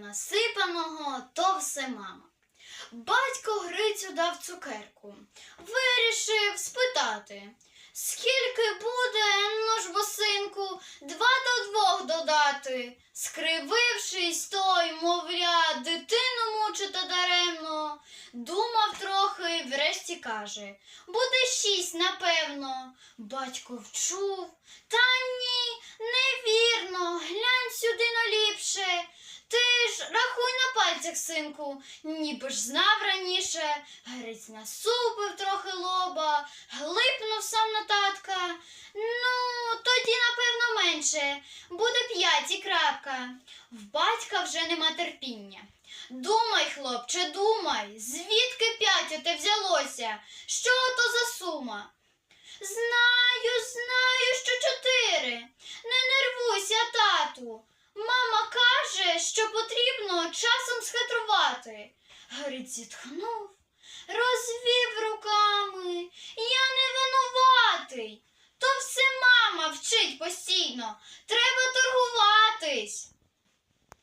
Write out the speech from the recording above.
насипаного, то все мама. Батько Грицю дав цукерку. Вирішив спитати, скільки буде, ну ж бо синку, два до двох додати. Скривившись той, мовля, дитину мучити даремно. Думав трохи, врешті каже, буде шість, напевно. Батько вчув. Та ні, пальцях, синку, ніби ж знав раніше. Гриць насупив трохи лоба, глипнув сам на татка. Ну, тоді, напевно, менше. Буде п'ять і крапка. В батька вже нема терпіння. Думай, хлопче, думай, звідки п'ять оте взялося? Що то за сума? Знаю, знаю, що чотири. Не нервуйся, тату. Мама каже, що потрібно часом схитрувати. Гриць зітхнув, розвів руками. Я не винуватий. То все мама вчить постійно. Треба торгуватись.